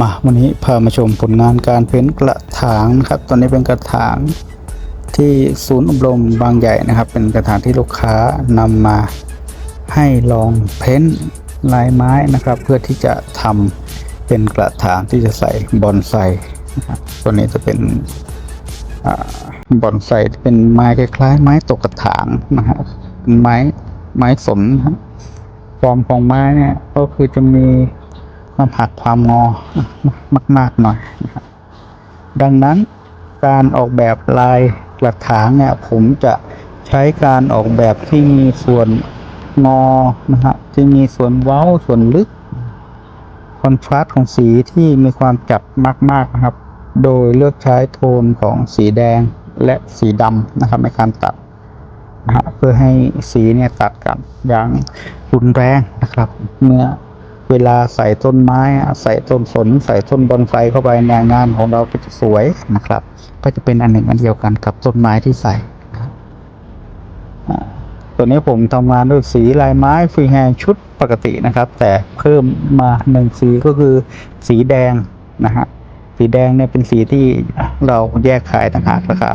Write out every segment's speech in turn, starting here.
มาวันนี้พามาชมผลงานการเพ้นกระถางนะครับ ตอนนี้เป็นกระถางที่ศูนย์อบรมบางใหญ่นะครับ เป็นกระถางที่ลูกค้านำมาให้ลองเพ้นลายไม้นะครับ เพื่อที่จะทำเป็นกระถางที่จะใส่บอนไซนะครับตัวนี้จะเป็นอบอนไซเป็นไม้คล้ายๆ ไม้ตกกระถางนะฮะเป็นไม้ไม้สนฟอร์มของไม้เนี่ยก็คือจะมี ความหักความงอมาก ๆหน่อยดังนั้นการออกแบบลายกระถางเนี่ยผมจะใช้การออกแบบที่มีส่วนงอนะฮะที่มีส่วนเว้าส่วนลึกคอนทราสต์ของสีที่มีความจัดมากๆนะครับ โดยเลือกใช้โทนของสีแดงและสีดำนะครับในการตัดนะฮะเพื่อให้สีเนี่ยตัดกันอย่างรุนแรงนะครับ เมื่อ เวลาใส่ต้นไม้ใส่ต้นสน ใส่ต้นบอนไซเข้าไปในงานของเราก็จะสวยนะครับ ก็จะเป็นอันหนึ่งอันเดียวกันกับต้นไม้ที่ใส่ตัวนี้ผมทำงานด้วยสีลายไม้ฟรีแฮนด์ชุดปกตินะครับ แต่เพิ่มมาหนึ่งสีก็คือสีแดงนะฮะสีแดงเนี่ยเป็นสีที่เราแยกขายต่างหากราคา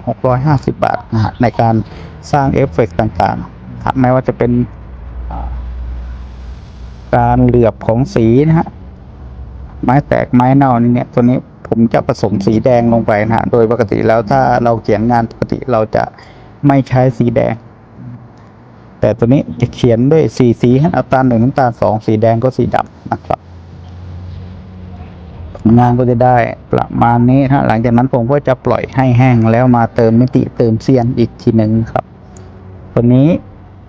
650 บาทนะฮะในการสร้างเอฟเฟกต์ต่างๆครับไม่ว่าจะเป็น การเหลือบของสีนะฮะไม้แตกไม้เน่านี่เนี่ยตัวนี้ผมจะผสมสีแดงลงไปนะฮะโดยปกติแล้วถ้าเราเขียนงานปกติเราจะไม่ใช้สีแดง แต่ตัวนี้จะเขียนด้วยสีสีฮะน้ำตาลหนึ่งน้ำตาลสองสีแดงก็สีดำนะครับงานก็จะได้ประมาณนี้นะหลังจากนั้นผมก็จะปล่อยให้แห้งแล้วมาเติมมิติเติมเซียนอีกทีหนึ่งครับ ตัวนี้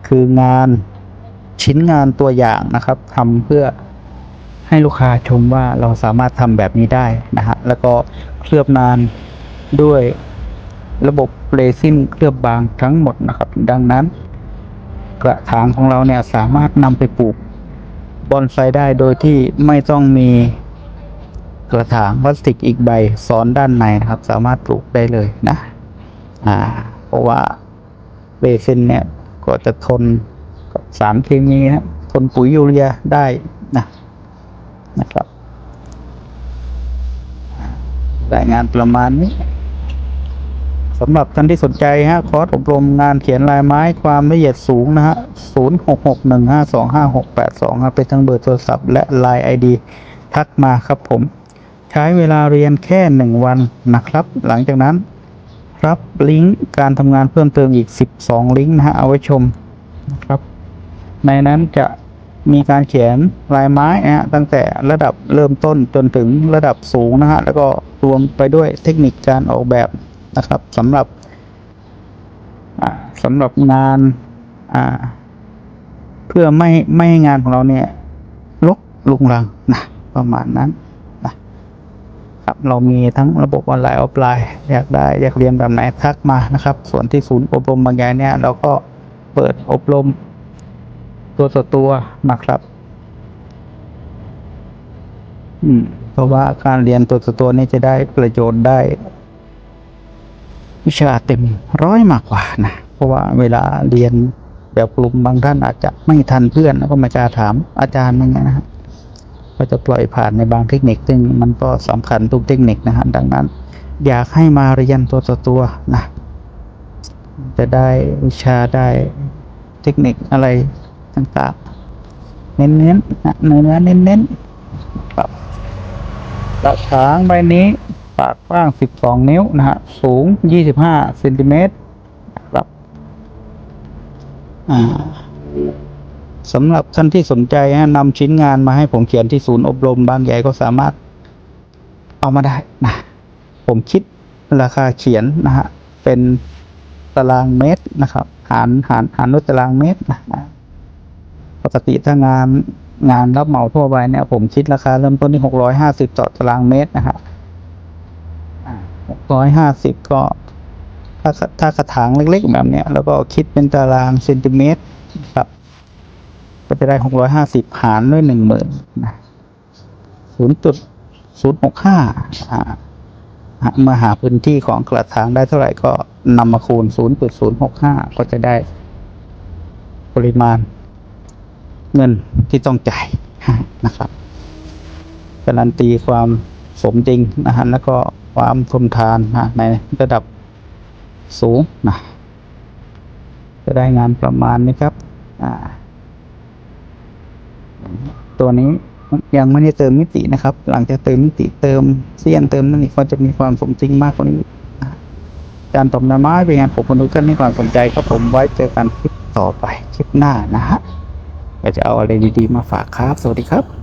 คืองาน ชิ้นงานตัวอย่างนะครับทำเพื่อให้ลูกค้าชมว่าเราสามารถทำแบบนี้ได้นะฮะแล้วก็เคลือบนานด้วยระบบเรซินเคลือบบางทั้งหมดนะครับ ดังนั้น กระถางของเราเนี่ยสามารถนำไปปลูกบอนไซได้โดยที่ไม่ต้องมีกระถางพลาสติกอีกใบซ้อนด้านในนะครับ สามารถปลูกได้เลยนะ อ่า เพราะว่าเบซินเนี่ยก็จะทน สารเคมีนะทนปุ๋ยยูเรียได้นะนะครับรายงานประมาณนี้สำหรับท่านที่สนใจฮะคอร์สอบรมงานเขียนลายไม้ความละเอียดสูงนะฮะ 0 6 6 1 5 2 5 6 8 2ครับเป็นทั้งเบอร์โทรศัพท์และ Line ID ทักมาครับผม ใช้เวลาเรียนแค่หนึ่งวันนะครับ หลังจากนั้น รับลิงก์การทำงานเพิ่มเติมอีก 12 ลิงก์นะฮะ เอาไว้ชมนะครับ ในนั้นจะมีการเขียนลายไม้นะฮะตั้งแต่ระดับเริ่มต้นจนถึงระดับสูงนะฮะแล้วก็รวมไปด้วยเทคนิคการออกแบบนะครับสำหรับสำหรับงานเพื่อไม่ไม่ให้งานของเราเนี่ยลกลุงรังนะประมาณนั้นนะครับเรามีทั้งระบบออนไลน์ออฟไลน์อยากได้อยากเรียนแบบไหนทักมานะครับ ส่วนที่ศูนย์อบรมบางอย่างเนี่ยเราก็เปิดอบรม ตัวต่อตัวนะครับ อืม เพราะว่าการเรียนตัวต่อตัวนี่จะได้ประโยชน์ได้ วิชาเต็มร้อยมากกว่านะ เพราะว่าเวลาเรียนแบบกลุ่มบางท่านอาจจะไม่ทันเพื่อนแล้วก็มาจะถามอาจารย์อย่างเงี้ยนะฮะก็จะปล่อยผ่านในบางเทคนิค ซึ่งมันก็สำคัญทุกเทคนิคนะฮะดังนั้น อยากให้มาเรียนตัวต่อตัวนะจะได้วิชาได้เทคนิคอะไร ต่างๆ เน้นๆนะเนื้อเน้นๆครับกระถางใบนี้ปากกว้าง 12 นิ้วนะฮะ สูง 25เซนติเมตรครับสำหรับท่านที่สนใจฮะนำชิ้นงานมาให้ผมเขียนที่ศูนย์อบรมบางใหญ่ก็สามารถเอามาได้นะ ผมคิดราคาเขียนนะฮะ เป็นตารางเมตรนะครับ หารหารหารด้วยตารางเมตรนะ ปกติถ้างานงานรับเหมาทั่วไปเนี่ย ผมคิดราคาเริ่มต้นที่650ต่อตารางเมตรนะฮะหกร้อยห้าสิบก็ถ้าถ้ากระถางเล็กๆแบบเนี้ย แล้วก็คิดเป็นตารางเซนติเมตรครับ ก็จะได้หกร้อยห้าสิบหารด้วยหนึ่งหมื่นนะศูนย์จุดศูนย์หกห้าเมื่อหาพื้นที่ของกระถางได้เท่าไหร่ก็นำมาคูณศูนย์จุดศูนย์หกห้าก็จะได้ปริมาณ เงินที่ต้องจ่ายนะครับการันตีความสมจริงนะฮะแล้วก็ความทนทานนะในระดับสูงนะจะได้งานประมาณนี้ครับตัวนี้ยังไม่ได้เติมมิตินะครับ หลังจากเติมมิติเติมเสี้ยนเติมนั่นนี่ก็จะมีความสมจริงมากกว่านี้การตบน้าไม้เป็นไงผมคนดูท่านให้ความสนใจครับผมไว้เจอกันคลิปต่อไปคลิปหน้านะฮะ ก็จะเอาอะไรดีๆมาฝากครับ สวัสดีครับ